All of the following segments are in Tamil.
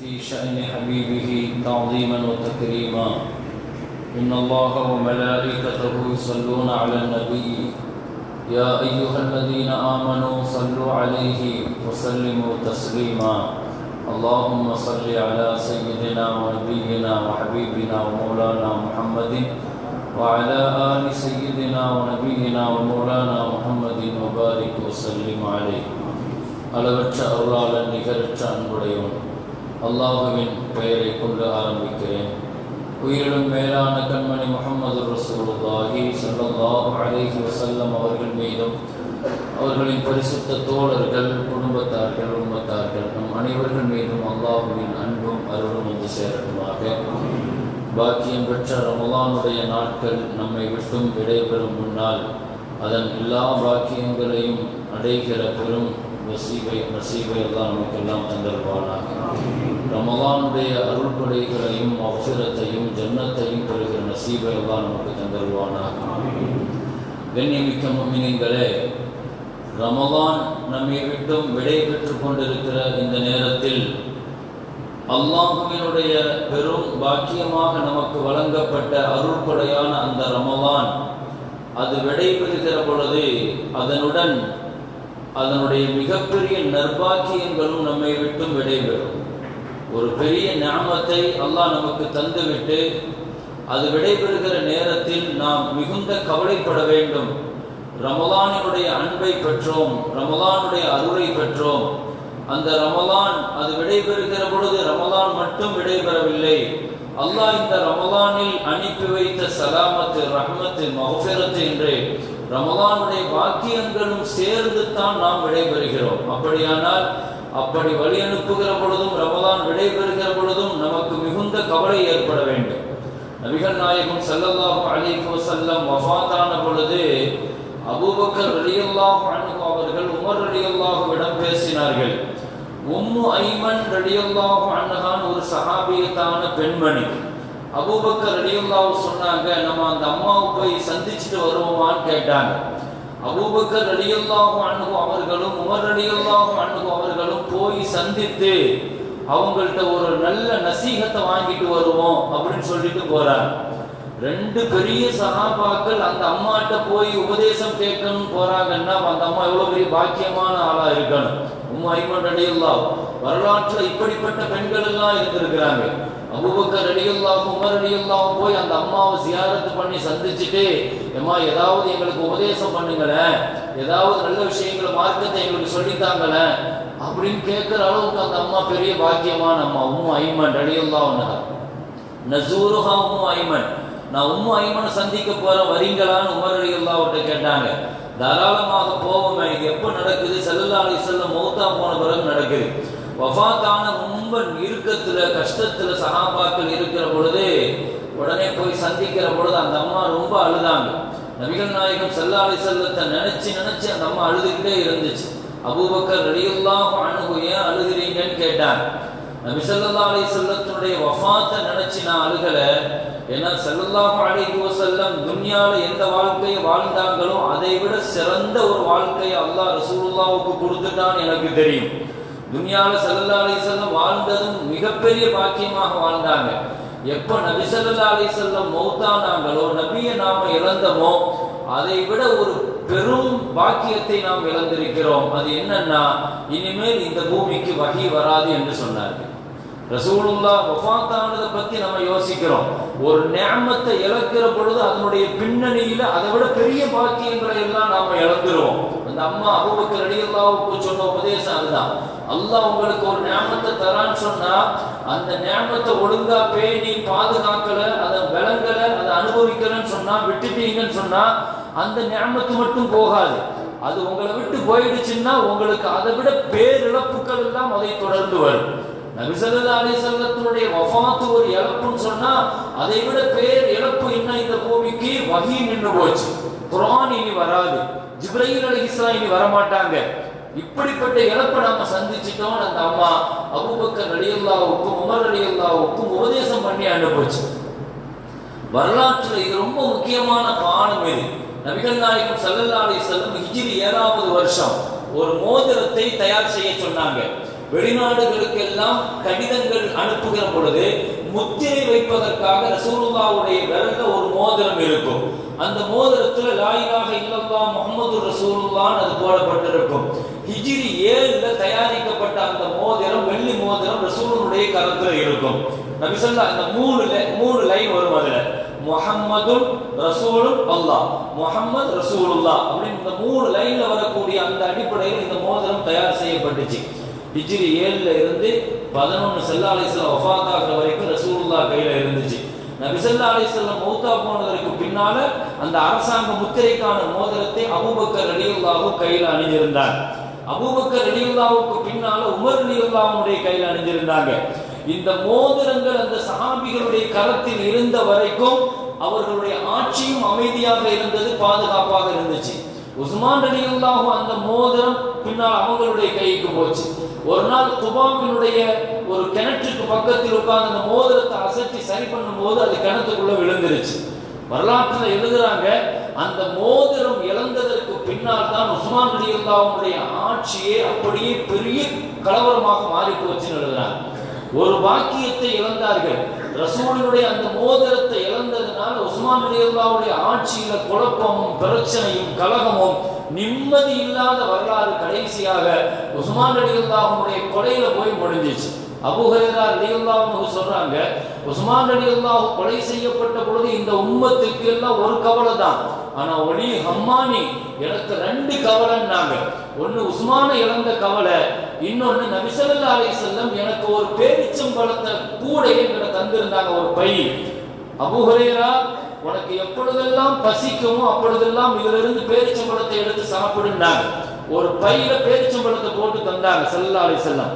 في شأن حبيبه تعظيما وتكريما إن الله وملائكته يصلون على النبي يا أيها الذين آمنوا صلوا عليه وسلموا تسليما اللهم صل على سيدنا ونبينا وحبيبنا ومولانا محمد وعلى آل سيدنا ونبينا ومولانا محمد وبارك وسلم عليه அளவற்ற அருளாளன் நிகரற்ற அன்புடையவன் அல்லாஹுவின் பெயரை கொண்டு ஆரம்பிக்கிறேன். உயிரிலும் மேலான கண்மணி முகமது ரசூலுல்லாஹி சல்லாஹ் அலேஹி வசல்லம் அவர்கள் மீதும் அவர்களின் பரிசுத்த தோழர்கள் குடும்பத்தார்கள் குடும்பத்தார்கள் நம் அனைவர்கள் மீதும் அல்லாஹுவின் அன்பும் அருளும் வந்து சேரட்டுமாக. பாக்கியம் பெற்ற ரமலானுடைய நாட்கள் நம்மை விட்டும் விடைபெறும் முன்னால் அதன் எல்லா பாக்கியங்களையும் அடைகிற பெரும் நசீபை நசீபை எல்லாம் நமக்கெல்லாம் தந்தருவானாக. ரமலானுடைய அருள்படைகளையும் அப்சரத்தையும் ஜன்னத்தையும் பெறுகிற நசீபை எல்லாம் நமக்கு தந்தருவானாக கண்ணியமிக்க முமினிங்களே ரமலான் நம்மை விட்டும் விடை பெற்று கொண்டிருக்கிற இந்த நேரத்தில் அல்லாஹுவினுடைய பெரும் பாக்கியமாக நமக்கு வழங்கப்பட்ட அருள்படையான அந்த ரமலான் அது விடைபெறுகிற பொழுது அதனுடன் அதனுடைய மிகப்பெரிய நற்பாக்கியங்களும் நம்மை விட்டும் விடைபெறும். ஒரு பெரிய ஞாபகத்தை அல்லாஹ் நமக்கு தந்துவிட்டு அது விடைபெறுகிற நேரத்தில் நாம் மிகுந்த கவலைப்பட வேண்டும். ரமலானினுடைய அன்பை பெற்றோம் ரமலானுடைய அருளை பெற்றோம். அந்த ரமலான் அது விடைபெறுகிற பொழுது ரமலான் மட்டும் விடைபெறவில்லை. அல்லாஹ் இந்த ரமலானில் அனுப்பி வைத்த சலாமத்து ரஹமத்து மகஃபிரத்து என்று ரமலானுடைய பாக்கியங்களும் சேர்ந்து தான் நாம் விடைபெறுகிறோம். அப்படியானால் அப்படி வழி அனுப்புகிற பொழுதும் ரமலான் விடைபெறுகிற பொழுதும் நமக்கு மிகுந்த கவலை ஏற்பட வேண்டும். நபிகள் நாயகம் சல்லல்லாஹு அலைஹி வஸல்லம் வஃபாத்தான பொழுது அபூபக்கர் ரலியல்லாஹு அன்ஹு அவர்கள் உமர் ரலியல்லாஹுவிடம் பேசினார்கள். உம்மு ஐமன் ரலியல்லாஹு அன்ஹான் ஒரு சஹாபியத்தான பெண்மணி. அபூபக்கர் ரலியல்லாஹு சொன்னாங்க நம்ம அந்த அம்மாவை போய் சந்திச்சுட்டு வருவோமான்னு கேட்டாங்க. அபூபக்கர் அடியல்லாகும் அன்ஹு அவர்களும் உமர் அடியல்லாகும் அன்ஹு அவர்களும் போய் சந்தித்து அவங்கள்ட்ட ஒரு நல்ல நசீகத்தை வாங்கிட்டு வருவோம் அப்படின்னு சொல்லிட்டு போறார் ரெண்டு பெரிய சகாபாக்கள் அந்த அம்மாட்ட போய் உபதேசம் கேட்கணும் போறாங்கன்னா அந்த அம்மா எவ்வளவு பெரிய பாக்கியமான ஆளா இருக்கணும்? உம்மா ஐமன் அடியல்லா வரலாற்றுல இப்படிப்பட்ட பெண்கள் எல்லாம் இருந்திருக்கிறாங்க. அபுபக்கர் அடியல்லாவும் உமர் அடியல்லாவும் போய் அந்த அம்மாவை சியாரத்து பண்ணி சந்திச்சுட்டு ஏமா ஏதாவது எங்களுக்கு உபதேசம் பண்ணுங்களேன் ஏதாவது நல்ல விஷயங்களை மார்க்கத்தை எங்களுக்கு சொல்லித்தாங்களேன் அப்படின்னு கேட்கிற அளவுக்கு அந்த அம்மா பெரிய பாக்கியமான அம்மா உம்மு ஐமன் அடியல்லாவுன்னு நசூருஹா உம்மு ஐமன் நான் உம்மு ஐமனை சந்திக்க போகிறேன் வரீங்களான்னு உமர் அடியுல்லா அவர்கிட்ட கேட்டாங்க. தாராளமாக போவோமே இது எப்போ நடக்குது? செல்லல்லா அலி செல்லம் மௌத்தா போன பிறகு நடக்குது. வஃபாத்தான ரொம்ப இறுக்கத்துல கஷ்டத்துல சகாபாக்கள் இருக்கிற பொழுது உடனே போய் சந்திக்கிற பொழுது அந்த அம்மா ரொம்ப அழுதாங்க. நபிகள் நாயகம் செல்லாலை செல்லத்தை நினைச்சு நினைச்சு அந்த அம்மா அழுதுகிட்டே இருந்துச்சு. அபூபக்கர் ரலியுல்லாஹு அன்ஹு ஏன் அழுகிறீங்கன்னு கேட்டாங்க. நபி ஸல்லல்லாஹு அலி செல்லத்துடைய வஃபாத்தை நினைச்சு நான் அழுகல. ஏன்னா செல்லல்லா அலைஹி செல்லம் துன்யால எந்த வாழ்க்கையை வாழ்ந்தாங்களோ அதை விட சிறந்த ஒரு வாழ்க்கையை அல்லாஹ் ரசூலுல்லாஹ்வுக்கு கொடுத்துட்டான்னு எனக்கு தெரியும். துன்யால செல்லல்லா அலி செல்லம் வாழ்ந்ததும் மிகப்பெரிய பாக்கியமாக வாழ்ந்தாங்க. எப்ப நபி அலி செல்லம் மௌத்தா நாங்களோ நபியை நாம இழந்தமோ அதை விட ஒரு பெரும் பாக்கியத்தை நாம் இழந்திருக்கிறோம். அது என்னன்னா இனிமேல் இந்த பூமிக்கு வகி வராது என்று சொன்னார்கள். ரசூலுல்லா வஃபாத்தானதை பத்தி நம்ம யோசிக்கிறோம். ஒரு நேமத்தை இழக்கிற பொழுது அதனுடைய பின்னணியில அதை விட பெரிய பாக்கியங்களை எல்லாம் நாம இழந்துருவோம். அந்த அம்மா அபூபக்கர் ரலியல்லாஹுக்கு சொன்ன உபதேசம் அதுதான். அல்லாஹ் உங்களுக்கு ஒரு நேமத்தை தரான்னு சொன்னா அந்த நேமத்தை ஒழுங்கா பேணி பாதுகாக்கல அதை விளங்கல அதை அனுபவிக்கலன்னு சொன்னா விட்டுட்டீங்கன்னு சொன்னா அந்த நேமத்து மட்டும் போகாது. அது உங்களை விட்டு போயிடுச்சுன்னா உங்களுக்கு அதை விட பேரிழப்புகள் எல்லாம் அதை தொடர்ந்து வரும். நபிசல்லா அலிசல்லத்தினுடைய வஃபாத்து ஒரு இழப்புன்னு சொன்னா அதை விட பேர் இழப்பு என்ன? இந்த பூமிக்கு வகி நின்று போச்சு. குரான் இனி வராது. ஜிப்ரஹீல் இஸ்லாம் இனி வரமாட்டாங்க. இப்படிப்பட்ட இழப்பை நாம சந்திச்சிட்டோம் அந்த அம்மா அபுபக்க நடிகல்லாவுக்கும் உமர் நடிகல்லாவுக்கும் உபதேசம் பண்ணி அனுப்பிச்சு. வரலாற்றுல இது ரொம்ப முக்கியமான காலம் இது. நபிகள் நாயகம் சல்லல்லா அலி செல்லம் ஹிஜிரி ஏழாவது வருஷம். ஒரு மோதிரத்தை தயார் செய்ய சொன்னாங்க. வெளிநாடுகளுக்கெல்லாம் கடிதங்கள் அனுப்புகிற பொழுது முத்திரை வைப்பதற்காக ரசூலுல்லாவுடைய விரல்ல ஒரு மோதிரம் இருக்கும். அந்த மோதிரத்துல லாயிலாக இல்லல்லா முகமது ரசூலுல்லான் அது போடப்பட்டிருக்கும். ஹிஜிரி ஏழுல தயாரிக்கப்பட்ட அந்த மோதிரம் வெள்ளி மோதிரம் ரசூலுடைய கரத்துல இருக்கும். நபிசல்லா அந்த மூணு மூணு லைன் வரும் அதுல. முஹம்மதும் ரசூலும் அல்லாஹ். முகம்மது ரசூலுல்லா அப்படின்னு இந்த மூணு லைன்ல வரக்கூடிய அந்த அடிப்படையில் இந்த மோதிரம் தயார் செய்யப்பட்டுச்சு. ஹிஜ்ரி ஏழுல இருந்து பதினொன்னு செல்லா அலிஸ்லாம் ஒஃபாத் ஆகிற வரைக்கும் ரசூல்லா கையில இருந்துச்சு. நபிசல்லா அலிஸ்லாம் மௌத்தா போனதற்கு பின்னால அந்த அரசாங்க முத்திரைக்கான மோதிரத்தை அபூபக்கர் ரலியுல்லாஹு கையில அணிஞ்சிருந்தார் அபுபக்கர் ரலியுல்லாவுக்கு பின்னால உமர் ரலியுல்லாவுடைய கையில அணிஞ்சிருந்தாங்க இந்த மோதிரங்கள் அந்த சஹாபிகளுடைய கரத்தில் இருந்த வரைக்கும் அவர்களுடைய ஆட்சியும் அமைதியாக இருந்தது பாதுகாப்பாக இருந்துச்சு. உஸ்மான் ரலியுல்லாஹு அந்த மோதிரம் பின்னால் அவங்களுடைய கைக்கு போச்சு. ஒரு நாள் குபாவினுடைய ஒரு கிணற்றுக்கு பக்கத்தில் உட்கார்ந்து அந்த மோதிரத்தை அசைச்சு சரி பண்ணும்போது அது கிணத்துக்குள்ள விழுந்துருச்சு. வரலாற்றுல எழுதுறாங்க அந்த மோதிரம் இழந்ததற்கு பின்னால் தான் உஸ்மான் ரலியுல்லாஹுடைய ஆட்சியே அப்படியே பெரிய கலவரமாக மாறி போச்சுன்னு எழுதுறாங்க. ஒரு பாக்கியத்தை இழந்தார்கள். ரசூலினுடைய அந்த மோதிரத்தை இழந்ததுனால உஸ்மான் ரலியல்லாஹுடைய ஆட்சியில குழப்பமும் பிரச்சனையும் கலகமும் நிம்மதி இல்லாத வரலாறு கடைசியாக உஸ்மான் அடிகல்லாவுடைய கொலையில போய் முடிஞ்சிச்சு. அபுஹரேரா ஹுரைரா சொல்றாங்க உஸ்மான் ரலியல்லாஹு கொலை செய்யப்பட்ட பொழுது இந்த உம்மத்துக்கு எல்லாம் ஒரு கவலை தான் ஆனா ஒளி ஹம்மானி எனக்கு ரெண்டு கவலைன்னாங்க. ஒன்னு உஸ்மான இழந்த கவலை இன்னொன்னு நபிசல்லா செல்லம் எனக்கு ஒரு பேரிச்சம்பழத்தை கூட என்கிட்ட தந்திருந்தாங்க ஒரு பை. அபூ உனக்கு எப்பொழுதெல்லாம் பசிக்குமோ அப்பொழுதெல்லாம் இதிலிருந்து பேரிச்சம்பழத்தை எடுத்து சாப்பிடுனாங்க ஒரு பையில பேரிச்சம்பழத்தை போட்டு தந்தாங்க ஸல்லல்லாஹு அலைஹி செல்லம்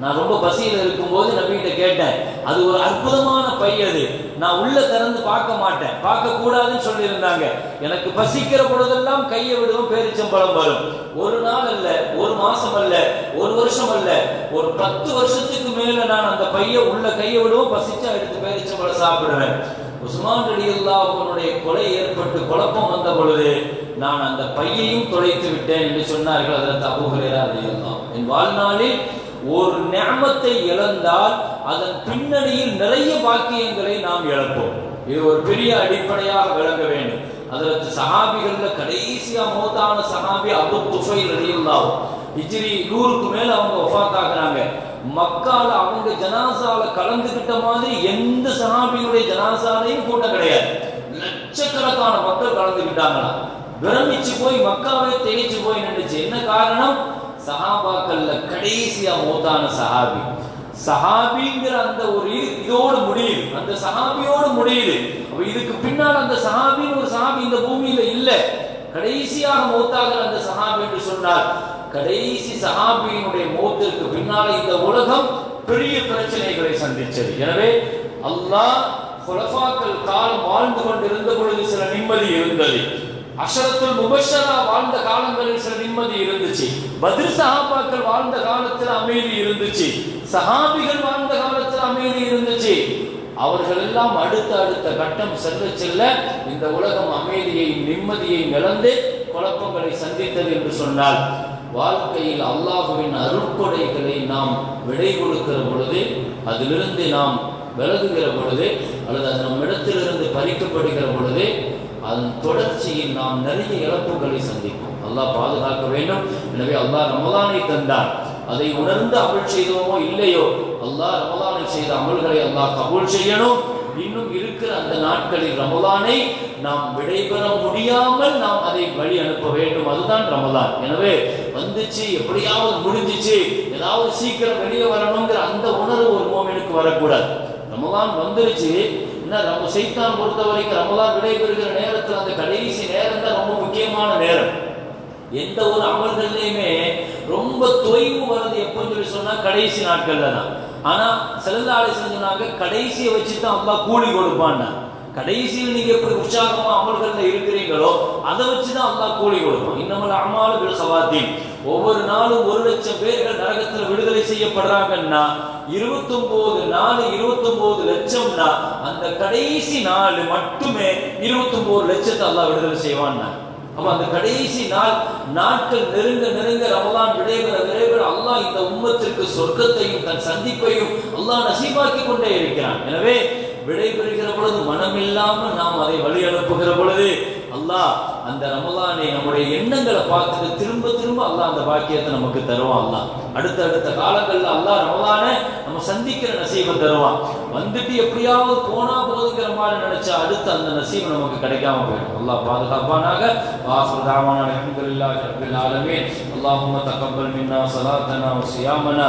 நான் ரொம்ப பசியில் இருக்கும்போது நபிகிட்ட கேட்டேன். அது ஒரு அற்புதமான பை அது. நான் உள்ள திறந்து பார்க்க மாட்டேன். பார்க்க கூடாதுன்னு சொல்லியிருந்தாங்க. எனக்கு பசிக்கிற பொழுதெல்லாம் கையை விடுவோம் பேரிச்சம்பழம் வரும். ஒரு நாள் அல்ல ஒரு மாசம் அல்ல ஒரு வருஷம் அல்ல. ஒரு பத்து வருஷத்துக்கு மேல நான் அந்த பைய உள்ள கையை விடுவோம் பசிச்சா எடுத்து பேரிச்சம்பழம் சாப்பிடுவேன். உஸ்மான் ரலியல்லாஹுனுடைய கொலை ஏற்பட்டு குழப்பம் வந்த பொழுது நான் அந்த பையையும் தொலைத்து விட்டேன் என்று சொன்னார்கள் அதற்கு அபூ ஹுரைரா என் வாழ்நாளில் ஒரு நியமத்தை இழந்தால் அதன் பின்னணியில் நிறைய பாக்கியங்களை நாம் இழப்போம். இது ஒரு பெரிய அடிப்படையாக விளங்க வேண்டும். அதற்கு சஹாபிகள்ல கடைசியா மௌத்தான சஹாபி அபு துஃபைல் ரலியல்லாஹு ஹிஜ்ரி நூறுக்கு மேல அவங்க வஃபாத் ஆகுறாங்க மக்கால அவங்க ஜனாசால கலந்துகிட்ட மாதிரி எந்த சஹாபியுடைய ஜனாசாலையும் கூட்டம் கிடையாது. லட்சக்கணக்கான மக்கள் கலந்துக்கிட்டாங்களா பிரமிச்சு போய் மக்காவே தேய்ச்சு போய் நின்றுச்சு என்ன காரணம்? சஹாபாக்கள்ல கடைசியா மௌத்தான சஹாபி. சஹாபிங்கிற அந்த ஒரு இதோடு முடியுது. அந்த சஹாபியோடு முடியுது. அப்ப இதுக்கு பின்னால் அந்த சஹாபின்னு ஒரு சஹாபி இந்த பூமியில இல்ல. கடைசியாக மௌத்தாகிற அந்த சஹாபி என்று சொன்னார் கடைசி சஹாபியினுடைய மௌத்திற்கு பின்னால் இந்த உலகம் பெரிய பிரச்சனைகளை சந்திச்சது எனவே அல்லாஹ் குலஃபாக்கள் காலம் வாழ்ந்து கொண்டிருந்த பொழுது சில நிம்மதி இருந்தது. அஷரத்துல் முபஷரா வாழ்ந்த காலங்களில் சில நிம்மதி இருந்துச்சு. பத்ர் சஹாபாக்கள் வாழ்ந்த காலத்தில் அமைதி இருந்துச்சு. சஹாபிகள் வாழ்ந்த காலத்தில் அமைதி இருந்துச்சு. அவர்கள் எல்லாம் அடுத்த அடுத்த கட்டம் செல்ல செல்ல இந்த உலகம் அமைதியை நிம்மதியை இழந்து குழப்பங்களை சந்தித்தது என்று சொன்னால் வாழ்க்கையில் அல்லாஹுவின் அருட்கொடைகளை நாம் விடை கொடுக்கிற பொழுது அதிலிருந்து நாம் விலகுகிற பொழுது அல்லது அது நம்மிடத்திலிருந்து பறிக்கப்படுகிற பொழுது அதன் தொடர்ச்சியில் நாம் நிறைய இழப்புகளை சந்திப்போம். அல்லாஹ் பாதுகாக்க வேண்டும். எனவே அல்லாஹ் ரமதானை தந்தார். அதை உணர்ந்து அமல் செய்தோமோ இல்லையோ அல்லாஹ் ரமதானை செய்த அமல்களை அல்லாஹ் கபூல் செய்யணும். இன்னும் இருக்கிற அந்த நாட்களில் ரமலானை நாம் விடைபெற முடியாமல் நாம் அதை வழி அனுப்ப வேண்டும். அதுதான் ரமலான். எனவே வந்துச்சு எப்படியாவது முடிஞ்சிச்சு ஏதாவது சீக்கிரம் வெளியே வரணுங்கிற அந்த உணர்வு ஒரு மோமினுக்கு வரக்கூடாது. ரமலான் வந்துருச்சு. என்ன நம்ம சைத்தான் பொறுத்த வரைக்கும் ரமலான் விடைபெறுகிற நேரத்தில் அந்த கடைசி நேரம் தான் ரொம்ப முக்கியமான நேரம். எந்த ஒரு அமல்கள்லையுமே ரொம்ப தொய்வு வர்றது எப்போன்னு சொல்லி சொன்னா கடைசி நாட்கள்ல தான். ஆனா செல்லல்லாடி சொன்னாங்க கடைசியை வச்சு தான் அம்மா கூலி கொடுப்பான்னா கடைசியில் நீங்க எப்படி உற்சாகமா அமல்கள்ல இருக்கிறீங்களோ அதை வச்சுதான் அல்லா கூலி கொடுப்பான். இன்னமல் அமாலு பில் சவாத்தீன் ஒவ்வொரு நாளும் ஒரு லட்சம் பேர்கள் நரகத்துல விடுதலை செய்யப்படுறாங்கன்னா இருபத்தொன்பது நாலு இருபத்தொன்பது லட்சம்னா அந்த கடைசி நாள் மட்டுமே இருபத்தொன்பது லட்சத்தை அல்லா விடுதலை செய்வான்னா. அப்ப அந்த கடைசி நாள் நாட்கள் நெருங்க நெருங்க ரமலான் விடைபெற விரைவில் அல்லாஹ் இந்த உம்மத்திற்கு சொர்க்கத்தையும் தன் சந்திப்பையும் அல்லாஹ் நசீபாக்கி கொண்டே இருக்கிறான். எனவே விடைபெறுகிற பொழுது மனம் இல்லாமல் நாம் அதை வழி அனுப்புகிற பொழுது அல்லாஹ் அந்த ரமலானை நம்முடைய எண்ணங்களை பார்த்துட்டு திரும்ப திரும்ப அல்லாஹ் அந்த பாக்கியத்தை நமக்கு தருவான் அல்லாஹ் அடுத்த அடுத்த காலங்களில் அல்லாஹ் ரமலானை நம்ம சந்திக்கிற நசீவன் தருவான். வந்துட்டு எப்படியாவது போனா போதுங்கிற மாதிரி நினைச்சா அடுத்து அந்த நசீவு நமக்கு கிடைக்காம போயிடும். அல்லாஹ் பாதுகாப்பானாக. வாசுதாமான அலமதுல்லாஹ் ரபில் ஆலமே அல்லாஹும்ம தகப்பல் மின்னா சலாத்தனா சியாமனா.